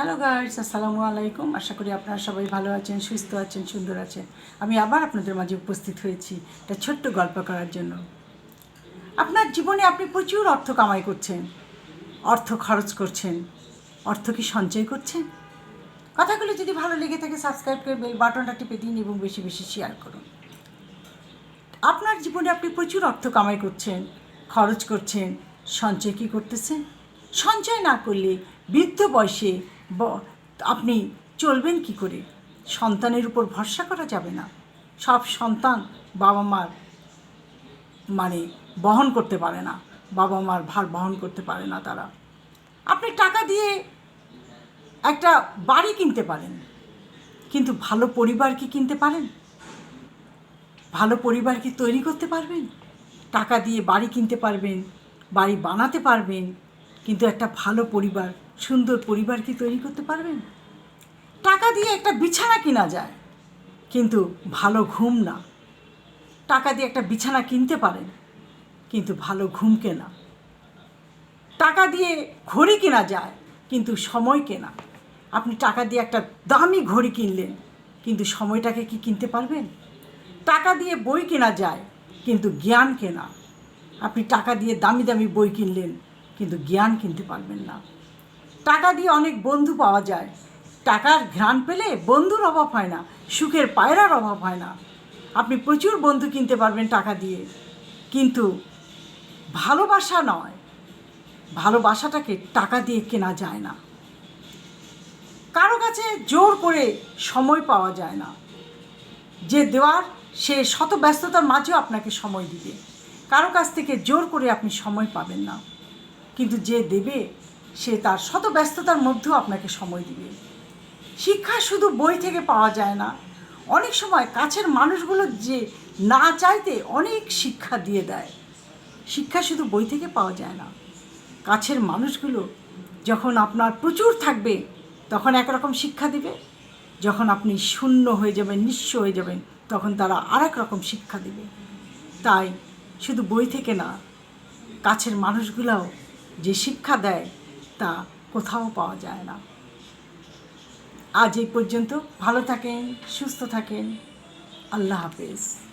Hello guys আসসালামু আলাইকুম আশা করি আপনারা সবাই ভালো আছেন, সুস্থ আছেন, সুন্দর আছেন। আমি আবার আপনাদের মাঝে উপস্থিত হয়েছি একটা ছোট্ট গল্প করার জন্য। আপনার জীবনে আপনি প্রচুর অর্থ কামাই করছেন। অর্থ খরচ করছেন। অর্থ কি সঞ্চয় করছেন? কথাগুলো যদি ভালো লেগে থাকে সাবস্ক্রাইব করে বেল বাটনটা টিপে দিন এবং বেশি বেশি শেয়ার করুন। আপনার জীবনে আপনি প্রচুর অর্থ কামাই করছেন, খরচ করছেন, সঞ্চয় কি করতেছেন? সঞ্চয় না করলে বৃদ্ধ বয়সে আপনি চলবেন কি করে? সন্তানের উপর ভরসা করা যাবে না। সব সন্তান বাবা মার মানে বহন করতে পারে না। বাবা মার ভার বহন করতে পারে না তারা। আপনি টাকা দিয়ে একটা বাড়ি কিনতে পারেন। কিন্তু ভালো পরিবার কি কিনতে পারেন? ভালো পরিবার কি তৈরি করতে পারবেন? টাকা দিয়ে বাড়ি কিনতে পারবেন, বাড়ি বানাতে পারবেন কিন্তু একটা ভালো পরিবার, সুন্দর পরিবার কি তৈরি করতে পারবেন? টাকা দিয়ে একটা বিছানা কিনা যায়, কিন্তু ভালো ঘুম না। টাকা দিয়ে একটা বিছানা কিনতে পারেন, কিন্তু ভালো ঘুম কেনা। টাকা দিয়ে ঘড়ি কেনা যায়, কিন্তু সময় কেনা। আপনি টাকা দিয়ে একটা দামি ঘড়ি কিনলেন, কিন্তু সময়টাকে কি কিনতে পারবেন? টাকা দিয়ে বই কেনা যায়, কিন্তু জ্ঞান কেনা। আপনি টাকা দিয়ে দামি দামি বই কিনলেন কিন্তু জ্ঞান কিনতে পারবেন না। টাকা দিয়ে অনেক বন্ধু পাওয়া যায়। টাকার ঘ্রাণ পেলে বন্ধুর অভাব হয় না, সুখের পায়রার অভাব হয় না। আপনি প্রচুর বন্ধু কিনতে পারবেন টাকা দিয়ে। কিন্তু ভালোবাসা নয়। ভালোবাসাটাকে টাকা দিয়ে কেনা যায় না। কারও কাছে জোর করে সময় পাওয়া যায় না। যে দেওয়ার, সে শত ব্যস্ততার মাঝেও আপনাকে সময় দিবে। কারও কাছ থেকে জোর করে আপনি সময় পাবেন না। কিন্তু যে দেবে, সে তার শত ব্যস্ততার মধ্যেও আপনাকে সময় দিবে। শিক্ষা শুধু বই থেকে পাওয়া যায় না। অনেক সময় কাছের মানুষগুলো যে না চাইতে অনেক শিক্ষা দিয়ে দেয়। শিক্ষা শুধু বই থেকে পাওয়া যায় না। কাছের মানুষগুলো যখন আপনার প্রচুর থাকবে, তখন একরকম শিক্ষা দিবে। যখন আপনি শূন্য হয়ে যাবেন, নিঃস্ব হয়ে যাবেন, তখন তারা আর রকম শিক্ষা দিবে। তাই শুধু বই থেকে না, কাছের মানুষগুলোও শিক্ষা দেয়, তা কোথাও পাওয়া যায় না। আজ এই পর্যন্ত। ভালো থাকেন, সুস্থ থাকেন। আল্লাহ হাফেজ।